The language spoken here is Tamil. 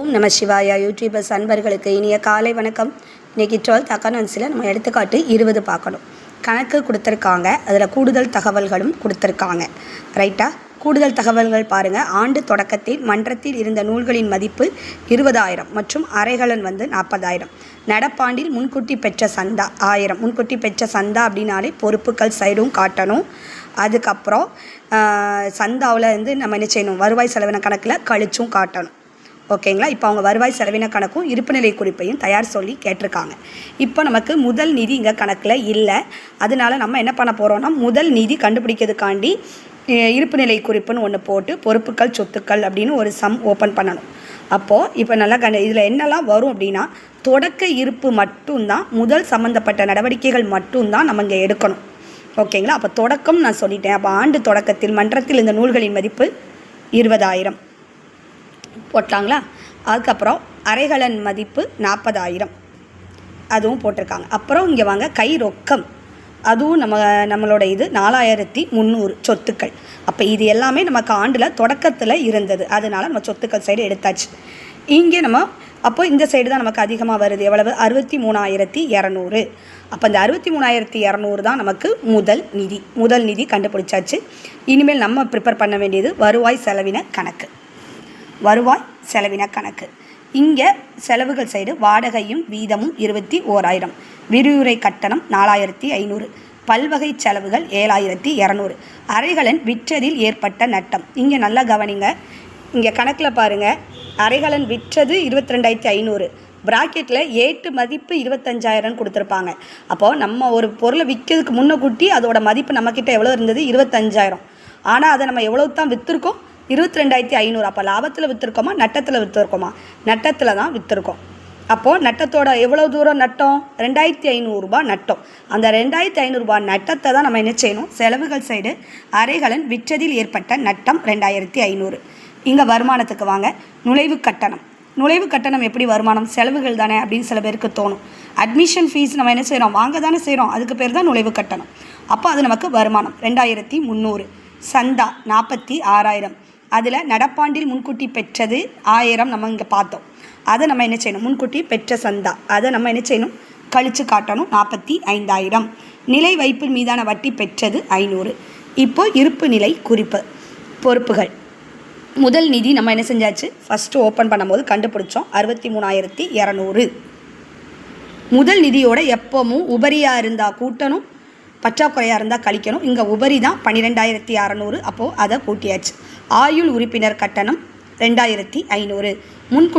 ஓம் நம சிவாயா. யூடியூபர்ஸ் அன்பர்களுக்கு இனிய காலை வணக்கம். இன்றைக்கி டுவெல்த் அக்கௌண்டன்ஸில் நம்ம எடுத்துக்காட்டு இருபது பார்க்கணும். கணக்கு கொடுத்துருக்காங்க. அதில் கூடுதல் தகவல்களும் கொடுத்துருக்காங்க. ரைட்டா கூடுதல் தகவல்கள் பாருங்கள் ஆண்டு தொடக்கத்தில் மன்றத்தில் இருந்த நூல்களின் மதிப்பு இருபதாயிரம் மற்றும் அரைகலன் வந்து நாற்பதாயிரம். நடப்பாண்டில் முன்கூட்டி பெற்ற சந்தா ஆயிரம். முன்கூட்டி பெற்ற சந்தா அப்படின்னாலே பொறுப்புகள் சைடும் காட்டணும். அதுக்கப்புறம் சந்தாவில் வந்து நம்ம என்ன செய்யணும்? வருவாய் செலவின கணக்கில் கழிச்சும் காட்டணும். ஓகேங்களா? இப்போ அவங்க வருவாய் செலவின கணக்கும் இருப்புநிலை குறிப்பையும் தயார் சொல்லி கேட்டிருக்காங்க. இப்போ நமக்கு முதல் நிதி இங்கே கணக்கில் இல்லை. அதனால நம்ம என்ன பண்ண போகிறோம்னா முதல் நிதி கண்டுபிடிக்கிறதுக்காண்டி இருப்புநிலை குறிப்புன்னு ஒன்று போட்டு பொறுப்புகள் சொத்துக்கள் அப்படின்னு ஒரு சம் ஓப்பன் பண்ணணும். அப்போது இப்போ நல்லா கண்டு இதில் என்னெல்லாம் வரும் அப்படின்னா தொடக்க இருப்பு மட்டும்தான் முதல் சம்மந்தப்பட்ட நடவடிக்கைகள் மட்டும்தான் நம்ம இங்கே எடுக்கணும். ஓகேங்களா? அப்போ தொடக்கம் நான் சொல்லிட்டேன். அப்போ ஆண்டு தொடக்கத்தில் மன்றத்தில் இந்த நூல்களின் மதிப்பு இருபதாயிரம். போட்டாங்களா? அதுக்கப்புறம் அரைகலன் மதிப்பு நாற்பதாயிரம். அதுவும் போட்டிருக்காங்க. அப்புறம் இங்கே வாங்க கை ரொக்கம் அதுவும் நம்ம நம்மளோட இது நாலாயிரத்தி முந்நூறு சொத்துக்கள். அப்போ இது எல்லாமே நமக்கு ஆண்டில் தொடக்கத்தில் இருந்தது. அதனால நம்ம சொத்துக்கள் சைடு எடுத்தாச்சு. இங்கே நம்ம அப்போ இந்த சைடு தான் நமக்கு அதிகமாக வருது. எவ்வளவு? அறுபத்தி மூணாயிரத்தி இரநூறு. அப்போ இந்த அறுபத்தி மூணாயிரத்தி இரநூறு தான் நமக்கு முதல் நிதி. முதல் நிதி கண்டுபிடிச்சாச்சு. இனிமேல் நம்ம ப்ரிப்பேர் பண்ண வேண்டியது வருவாய் செலவின கணக்கு. வருவாய் செலவின கணக்கு. இங்கே செலவுகள் சைடு வாடகையும் வீதமும் இருபத்தி ஓராயிரம். விரிவுரை கட்டணம் நாலாயிரத்தி ஐநூறு. பல்வகை செலவுகள் ஏழாயிரத்தி இரநூறு. அறைகளன் விற்றதில் ஏற்பட்ட நட்டம். இங்கே நல்லா கவனிங்க. இங்கே கணக்கில் பாருங்கள் அறைகளன் விற்றது இருபத்தி ரெண்டாயிரத்தி ஐநூறு. ப்ராக்கெட்டில் ஏட்டு மதிப்பு இருபத்தஞ்சாயிரம் கொடுத்துருப்பாங்க. அப்போது நம்ம ஒரு பொருளை விற்கிறதுக்கு முன்னே கூட்டி அதோட மதிப்பு நம்மக்கிட்ட எவ்வளோ இருந்தது? இருபத்தஞ்சாயிரம். ஆனால் அதை நம்ம எவ்வளோ தான் விற்றுருக்கோம் இருபத்தி ரெண்டாயிரத்தி ஐநூறு. அப்போ லாபத்தில் விற்றுருக்கோமா நட்டத்தில் விற்றுருக்கோமா நட்டத்தில் தான் விற்றுருக்கோம் அப்போது நட்டத்தோட எவ்வளோ தூரம் நட்டம்? ரெண்டாயிரத்தி ஐநூறுரூபா நட்டம். அந்த ரெண்டாயிரத்தி ஐநூறுரூபா நட்டத்தை தான் நம்ம என்ன செய்யணும்? செலவுகள் சைடு அறைகளன் விற்றதில் ஏற்பட்ட நட்டம் ரெண்டாயிரத்தி ஐநூறு. இங்கே வருமானத்துக்கு வாங்க. நுழைவு கட்டணம். நுழைவு கட்டணம் எப்படி வருமானம்? செலவுகள் தானே அப்படின்னு சில பேருக்கு தோணும். அட்மிஷன் ஃபீஸ் நம்ம என்ன செய்கிறோம் வாங்க தானே செய்கிறோம் அதுக்கு பேர் தான் நுழைவு கட்டணம். அப்போ அது நமக்கு வருமானம். ரெண்டாயிரத்தி முந்நூறு. சந்தா நாற்பத்தி ஆறாயிரம். அதில் நடப்பாண்டில் முன்கூட்டி பெற்றது ஆயிரம் நம்ம இங்கே பார்த்தோம். அதை நம்ம என்ன செய்யணும்? முன்கூட்டி பெற்ற சந்தா. அதை நம்ம என்ன செய்யணும்? கழித்து காட்டணும். நாற்பத்தி ஐந்தாயிரம். நிலை வைப்பு மீதான வட்டி பெற்றது ஐநூறு. இப்போ இருப்பு நிலை குறிப்பு. பொறுப்புகள். முதல் நிதி நம்ம என்ன செஞ்சாச்சு? ஃபஸ்ட்டு ஓப்பன் பண்ணும்போது கண்டுபிடிச்சோம். அறுபத்தி மூணாயிரத்தி இரநூறு. முதல் நிதியோட எப்போவும் உபரியாக இருந்தால் கூட்டணும். பற்றாக்குறையாக இருந்தால் கழிக்கணும். இங்கே உபரி தான் பன்னிரெண்டாயிரத்தி அறநூறு. அப்போது அதை கூட்டியாச்சு ஆயுள் உறுப்பினர் கட்டணம் ரெண்டாயிரத்தி ஐநூறு. முன்கூட்டி